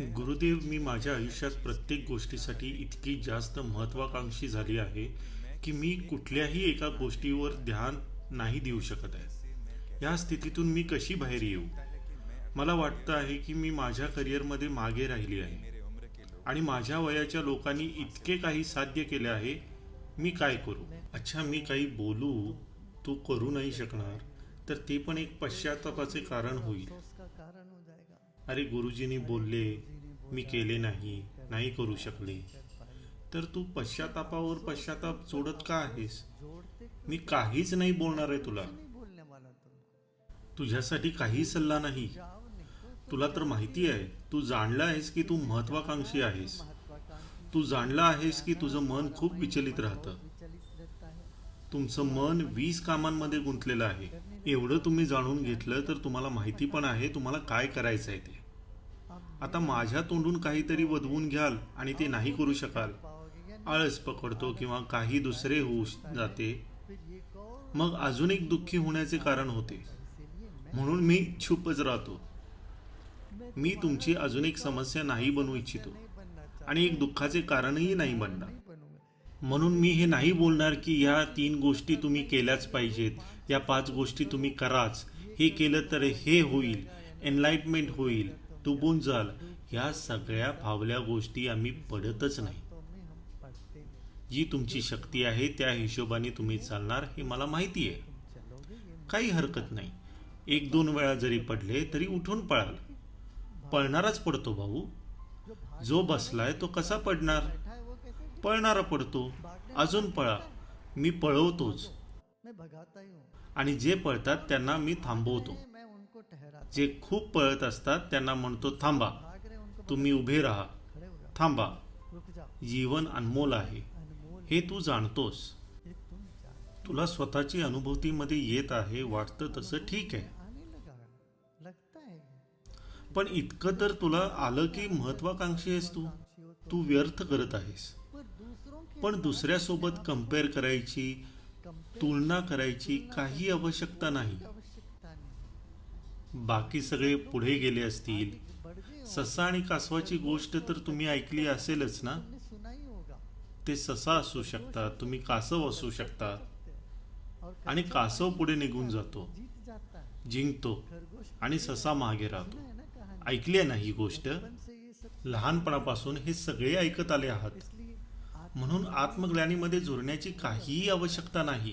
गुरुदेव मी माझ्या आयुष्यात प्रत्येक गोष्टीसाठी इतकी जास्त महत्वाकांक्षी झाली आहे की मी कुठल्याही एका गोष्टीवर ध्यान नाही देऊ शकत आहे. या स्थितीतून मी कशी बाहेर येऊ? मला वाटतं आहे की मी माझ्या करिअरमध्ये मागे राहिली आहे. आणि माझ्या वयाच्या लोकांनी इतके काही साध्य केले आहे मी काय करू? अच्छा मी काही बोलू तू करू नाही शकणार तर ते पण एक पश्चातापाचे कारण होईल. अरे गुरुजींनी बोलले मी केले नाही नाही करू शकले. तर तू पश्चातापावर पश्चाताप सोडत का आहेस? मी काहीच नाही बोलणार आहे तुला. तुझ्यासाठी काही सल्ला नाही. तुला तर माहिती आहे तू जाणला आहेस की तू महत्वाकांक्षी आहेस. तू जाणला आहेस की तुझं मन खूप विचलित राहतं. तुमचं मन वीस कामांमध्ये गुंतलेलं आहे. एवढं तुम्ही जाणून घेतलं तर तुम्हाला माहिती पण आहे तुम्हाला काय करायचं आहे ते. आता माझ्या तोंडून काहीतरी वधवून घ्याल आणि ते नाही करू शकाल. आळस पकडतो किंवा काही दुसरे होऊ जाते. मग अजून एक दुःखी होण्याचे कारण होते. म्हणून मी छुपच राहतो. मी तुमची अजून एक समस्या नाही बनवू इच्छितो. आणि एक दुःखाचे कारणही नाही बनणार. म्हणून मी हे नाही बोलणार की ह्या तीन गोष्टी तुम्ही केल्याच पाहिजेत या पाच गोष्टी तुम्ही कराच. हे केलं तर हे होईल एनलाइटमेंट होईल तुबून जाल. ह्या सगळ्या फावल्या गोष्टी आम्ही पडतच नाही. जी तुमची शक्ती आहे त्या हिशोबाने तुम्ही चालणार हे मला माहिती आहे. काही हरकत नाही. एक दोन वेळा जरी पडले तरी उठून पळाल. पळणाराच पडतो भाऊ. जो बसलाय तो कसा पडणार? पळणारा पडतो अजून पळा. मी पळवतोच. आणि जे पळतात त्यांना मी थांबवतो. जे खूप पळत असतात त्यांना म्हणतो थांबा. तुम्ही उभे राहा. थांबा. जीवन अनमोल आहे. हे तू जाणतोस. तुला स्वतःची अनुभूतीमध्ये येत आहे वाटतं तसं ठीक आहे. पण इतकं तर तुला आलं की महत्वाकांक्षी आहेस तू. तू व्यर्थ करत आहेस. पण दुसऱ्यासोबत कंपेअर करायची तुलना करायची काही आवश्यकता नाही. बाकी सगळे पुढे गेले असतील. ससा आणि कासवाची गोष्ट तर तुम्ही ऐकली असेलच ना? ते ससा असू शकतात तुम्ही कासव असू शकता. आणि कासव पुढे निघून जातो जिंकतो आणि ससा मागे राहतो. ऐकली आहे ना ही गोष्ट? लहानपणापासून हे सगळे ऐकत आले आहात. म्हणून आत्मग्लानीमध्ये जोडण्याची काहीही आवश्यकता नाही.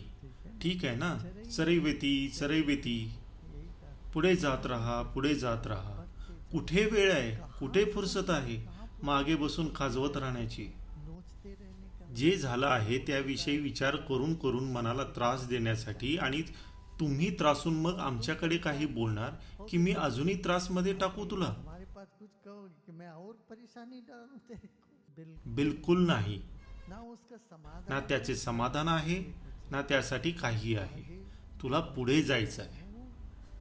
ठीक आहे ना? चरैवेती चरैवेती यही का पुढे जात राहा पुढे जात राहा. कुठे वेळ आहे? कुठे फुरसत आहे? मागे बसून खाजवत राहण्याची. जे झालं आहे त्याविषयी विचार करून करून मनाला त्रास देण्यासाठी आणि तुम्ही त्रासून मग आमच्याकडे काही बोलणार की मी अजूनही त्रासमध्ये टाकू तुला? बिल्कुल नाही. ना त्याचे समाधान आहे ना त्यासाठी काही आहे. तुला पुढे जायचं आहे.